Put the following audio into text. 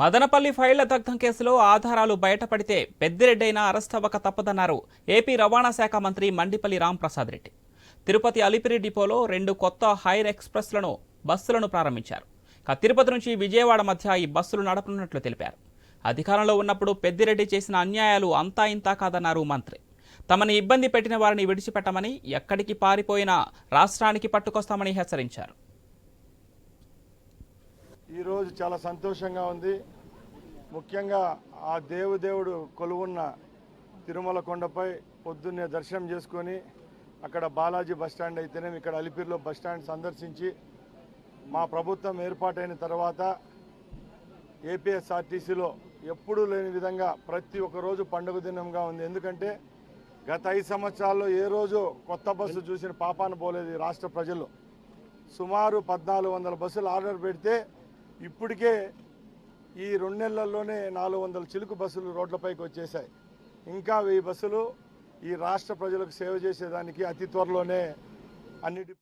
మదనపల్లి ఫైళ్ళ దగ్ధం కేసులో ఆధారాలు బయటపడితే పెద్దిరెడ్డైనా అరెస్ట్ అవ్వక తప్పదన్నారు ఏపీ రవాణా శాఖ మంత్రి మండిపల్లి రాంప్రసాద్ రెడ్డి. తిరుపతి అలిపిరి డిపోలో రెండు కొత్త హైర్ ఎక్స్ప్రెస్లను బస్సులను ప్రారంభించారు. ఇక తిరుపతి నుంచి విజయవాడ మధ్య ఈ బస్సులు నడపనున్నట్లు తెలిపారు. అధికారంలో ఉన్నప్పుడు పెద్దిరెడ్డి చేసిన అన్యాయాలు అంతా ఇంతా కాదన్నారు మంత్రి. తమని ఇబ్బంది పెట్టిన వారిని విడిచిపెట్టమని ఎక్కడికి పారిపోయినా రాష్ట్రానికి పట్టుకొస్తామని హెచ్చరించారు. ఈరోజు చాలా సంతోషంగా ఉంది. ముఖ్యంగా ఆ దేవుదేవుడు కొలువున్న తిరుమల కొండపై పొద్దున్నే దర్శనం చేసుకొని అక్కడ బాలాజీ బస్టాండ్ అయితేనేమి ఇక్కడ అలిపిరిలో బస్టాండ్ సందర్శించి మా ప్రభుత్వం ఏర్పాటైన తర్వాత ఏపీఎస్ఆర్టీసీలో ఎప్పుడూ లేని విధంగా ప్రతి ఒక్క రోజు పండుగ దినంగా ఉంది. ఎందుకంటే గత ఐదు సంవత్సరాల్లో ఏ రోజు కొత్త బస్సు చూసిన పాపాన పోలేదు రాష్ట్ర ప్రజలు. సుమారు పద్నాలుగు వందల బస్సులు ఆర్డర్ పెడితే ఇప్పటికే ఈ రెండు నెలల్లోనే నాలుగు వందల చిలుకు బస్సులు రోడ్లపైకి వచ్చేసాయి ఇంకా వెయ్యి బస్సులు ఈ రాష్ట్ర ప్రజలకు సేవ చేసేదానికి అతి త్వరలోనే అన్నిటి